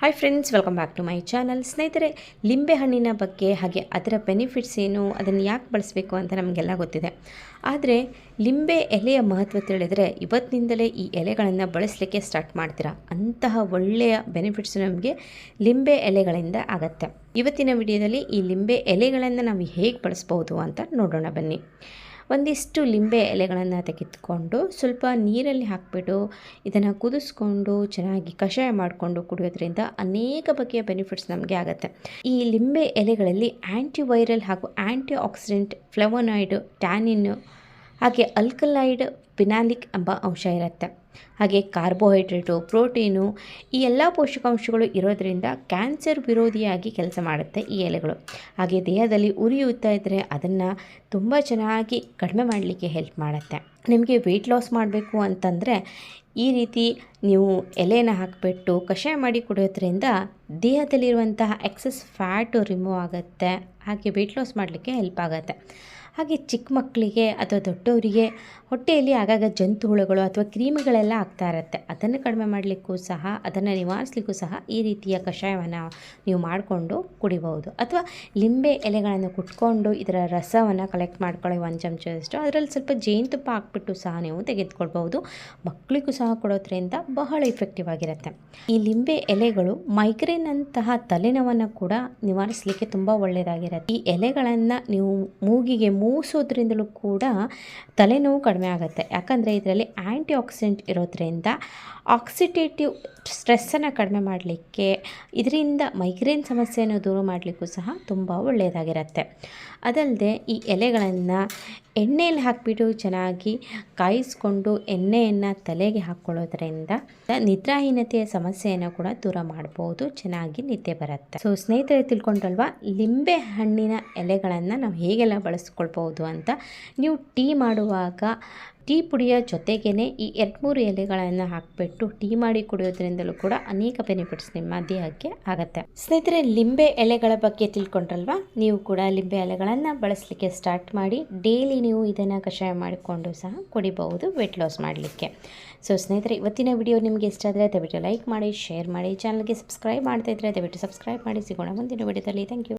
Hi friends welcome back to my channel ಸ್ನೇಹಿತರೆ, ಲಿಂಬೆ ಹಣ್ಣಿನ ಬಗ್ಗೆ ಹಾಗೆ ಅದರ ಬೆನಿಫಿಟ್ಸ್ ಏನು, ಅದನ್ನು ಯಾಕೆ ಬಳಸಬೇಕು ಅಂತ ನಮಗೆಲ್ಲ ಗೊತ್ತಿದೆ. ಆದರೆ, ಲಿಂಬೆ ಎಲೆಯ ಮಹತ್ವ ತಿಳಿದರೆ ಇವತ್ತಿನಿಂದಲೇ ಈ ಎಲೆಗಳನ್ನು ಬಳಸಲಿಕ್ಕೆ ಸ್ಟಾರ್ಟ್ ಮಾಡ್ತೀರಾ? ಅಂತಹ ಒಳ್ಳೆಯ ಬೆನಿಫಿಟ್ಸ್ ನಮಗೆ ಲಿಂಬೆ ಎಲೆಗಳಿಂದ ಆಗತ್ತೆ. ಇವತ್ತಿನ ವಿಡಿಯೋದಲ್ಲಿ ಈ ಲಿಂಬೆ ಎಲೆಗಳನ್ನು ನಾವು ಹೇಗೆ ಬಳಸ್ಬೋದು ಅಂತ ನೋಡೋಣ ಬನ್ನಿ. ಒಂದಿಷ್ಟು ಲಿಂಬೆ ಎಲೆಗಳನ್ನು ತೆಗೆದುಕೊಂಡು ಸ್ವಲ್ಪ ನೀರಲ್ಲಿ ಹಾಕಿಬಿಟ್ಟು ಇದನ್ನು ಕುದಿಸ್ಕೊಂಡು ಚೆನ್ನಾಗಿ ಕಷಾಯ ಮಾಡಿಕೊಂಡು ಕುಡಿಯೋದ್ರಿಂದ ಅನೇಕ ಬಗೆಯ ಬೆನಿಫಿಟ್ಸ್ ನಮಗೆ ಆಗುತ್ತೆ. ಈ ಲಿಂಬೆ ಎಲೆಗಳಲ್ಲಿ ಆ್ಯಂಟಿವೈರಲ್ ಹಾಗೂ ಆ್ಯಂಟಿ ಆಕ್ಸಿಡೆಂಟ್ ಫ್ಲವನಾಯ್ಡ್ ಟ್ಯಾನಿನ್ ಹಾಗೆ ಅಲ್ಕಲೈಡ್ ಪಿನಾಲಿಕ್ ಎಂಬ ಅಂಶ ಇರುತ್ತೆ. ಹಾಗೆ ಕಾರ್ಬೋಹೈಡ್ರೇಟು, ಪ್ರೋಟೀನು ಈ ಎಲ್ಲ ಪೋಷಕಾಂಶಗಳು ಇರೋದರಿಂದ ಕ್ಯಾನ್ಸರ್ ವಿರೋಧಿಯಾಗಿ ಕೆಲಸ ಮಾಡುತ್ತೆ ಈ ಎಲೆಗಳು. ಹಾಗೆ ದೇಹದಲ್ಲಿ ಉರಿಯುತ್ತಾ ಇದ್ದರೆ ಅದನ್ನು ತುಂಬ ಚೆನ್ನಾಗಿ ಕಡಿಮೆ ಮಾಡಲಿಕ್ಕೆ ಹೆಲ್ಪ್ ಮಾಡುತ್ತೆ. ನಿಮಗೆ ವೆಯ್ಟ್ ಲಾಸ್ ಮಾಡಬೇಕು ಅಂತಂದರೆ ಈ ರೀತಿ ನೀವು ಎಲೆನ ಹಾಕಿಬಿಟ್ಟು ಕಷಾಯ ಮಾಡಿ ಕುಡಿಯೋದ್ರಿಂದ ದೇಹದಲ್ಲಿರುವಂತಹ ಎಕ್ಸಸ್ ಫ್ಯಾಟು ರಿಮೂವ್ ಆಗುತ್ತೆ. ಹಾಗೆ ವೆಯ್ಟ್ ಲಾಸ್ ಮಾಡಲಿಕ್ಕೆ ಹೆಲ್ಪ್ ಆಗುತ್ತೆ. ಹಾಗೆ ಚಿಕ್ಕ ಮಕ್ಕಳಿಗೆ ಅಥವಾ ದೊಡ್ಡವರಿಗೆ ಹೊಟ್ಟೆಯಲ್ಲಿ ಆಗಾಗ ಜಂತು ಹುಳುಗಳು ಅಥವಾ ಕ್ರೀಮಿಗಳೆಲ್ಲ ಆಗ್ತಾ ಇರುತ್ತೆ. ಅದನ್ನು ಕಡಿಮೆ ಮಾಡಲಿಕ್ಕೂ ಸಹ, ಅದನ್ನು ನಿವಾರಿಸಲಿಕ್ಕೂ ಸಹ ಈ ರೀತಿಯ ಕಷಾಯವನ್ನು ನೀವು ಮಾಡಿಕೊಂಡು ಕುಡಿಬಹುದು. ಅಥವಾ ಲಿಂಬೆ ಎಲೆಗಳನ್ನು ಕುಟ್ಕೊಂಡು ಇದರ ರಸವನ್ನು ಕಲೆಕ್ಟ್ ಮಾಡ್ಕೊಳ್ಳಿ ಒಂದು ಚಮಚದಷ್ಟು ಅದರಲ್ಲಿ ಸ್ವಲ್ಪ ಜೇನುತುಪ್ಪ ಹಾಕ್ಬಿಟ್ಟು ಸಹ ನೀವು ತೆಗೆದುಕೊಳ್ಬಹುದು. ಮಕ್ಕಳಿಗೂ ಸಹ ಕೊಡೋದ್ರಿಂದ ಬಹಳ ಇಫೆಕ್ಟಿವ್ ಆಗಿರುತ್ತೆ. ಈ ಲಿಂಬೆ ಎಲೆಗಳು ಮೈಗ್ರೇನ್ ಅಂತಹ ತಲೆನೋವನ್ನು ಕೂಡ ನಿವಾರಿಸಲಿಕ್ಕೆ ತುಂಬ ಒಳ್ಳೆಯದಾಗಿರುತ್ತೆ. ಈ ಎಲೆಗಳನ್ನು ನೀವು ಮೂಗಿಗೆ ಮೂಸೋದ್ರಿಂದಲೂ ಕೂಡ ತಲೆನೋವು ಕಡಿಮೆ ಆಗುತ್ತೆ. ಯಾಕಂದರೆ ಇದರಲ್ಲಿ ಆ್ಯಂಟಿ ಆಕ್ಸಿಡೆಂಟ್ ಇರೋದ್ರಿಂದ ಆಕ್ಸಿಡೇಟಿವ್ ಸ್ಟ್ರೆಸ್ಸನ್ನು ಕಡಿಮೆ ಮಾಡಲಿಕ್ಕೆ ಇದರಿಂದ ಮೈಗ್ರೇನ್ ಸಮಸ್ಯೆಯನ್ನು ದೂರ ಮಾಡಲಿಕ್ಕೂ ಸಹ ತುಂಬ ಒಳ್ಳೆಯದಾಗಿರುತ್ತೆ. ಅದಲ್ಲದೆ ಈ ಎಲೆಗಳನ್ನು ಎಣ್ಣೆಯಲ್ಲಿ ಹಾಕಿಬಿಟ್ಟು ಚೆನ್ನಾಗಿ ಕಾಯಿಸ್ಕೊಂಡು ಎಣ್ಣೆಯನ್ನು ತಲೆಗೆ ಹಾಕ್ಕೊಳ್ಳೋದ್ರಿಂದ ನಿದ್ರಾಹೀನತೆಯ ಸಮಸ್ಯೆಯನ್ನು ಕೂಡ ದೂರ ಮಾಡ್ಬೋದು, ಚೆನ್ನಾಗಿ ನಿದ್ದೆ ಬರುತ್ತೆ. ಸೊ ಸ್ನೇಹಿತರೆ ತಿಳ್ಕೊಂಡಲ್ವ ಲಿಂಬೆ ಹಣ್ಣಿನ ಎಲೆಗಳನ್ನು ನಾವು ಹೇಗೆಲ್ಲ ಬಳಸ್ಕೊಳ್ಬೋದು ಅಂತ? ನೀವು ಟೀ ಮಾಡುವಾಗ ಟೀ ಪುಡಿಯ ಜೊತೆಗೇ ಈ ಎರಡು ಮೂರು ಎಲೆಗಳನ್ನು ಹಾಕಿಬಿಟ್ಟು ಟೀ ಮಾಡಿ ಕುಡಿಯೋದ್ರಿಂದಲೂ ಕೂಡ ಅನೇಕ ಬೆನಿಫಿಟ್ಸ್ ನಿಮ್ಮ ದೇಹಕ್ಕೆ ಆಗುತ್ತೆ. ಸ್ನೇಹಿತರೆ, ಲಿಂಬೆ ಎಲೆಗಳ ಬಗ್ಗೆ ತಿಳ್ಕೊಂಡ್ರಲ್ವಾ? ನೀವು ಕೂಡ ಲಿಂಬೆ ಎಲೆಗಳನ್ನು ಬಳಸಲಿಕ್ಕೆ ಸ್ಟಾರ್ಟ್ ಮಾಡಿ ಡೈಲಿ ನೀವು ಇದನ್ನು ಕಷಾಯ ಮಾಡಿಕೊಂಡು ಸಹ ಕುಡಿಬಹುದು ವೆಯ್ಟ್ ಲಾಸ್ ಮಾಡಲಿಕ್ಕೆ. ಸೊ ಸ್ನೇಹಿತರೆ, ಇವತ್ತಿನ ವಿಡಿಯೋ ನಿಮಗೆ ಇಷ್ಟ ಆದರೆ ದಯವಿಟ್ಟು ಲೈಕ್ ಮಾಡಿ ಶೇರ್ ಮಾಡಿ ಚಾನಲ್ಗೆ ಸಬ್ಸ್ಕ್ರೈಬ್ ಮಾಡ್ತಾ ಇದ್ದರೆ ದಯವಿಟ್ಟು ಸಬ್ಸ್ಕ್ರೈಬ್ ಮಾಡಿ, ಸಿಗೋಣ ಮುಂದಿನ ವಿಡಿಯೋದಲ್ಲಿ ಥ್ಯಾಂಕ್ ಯು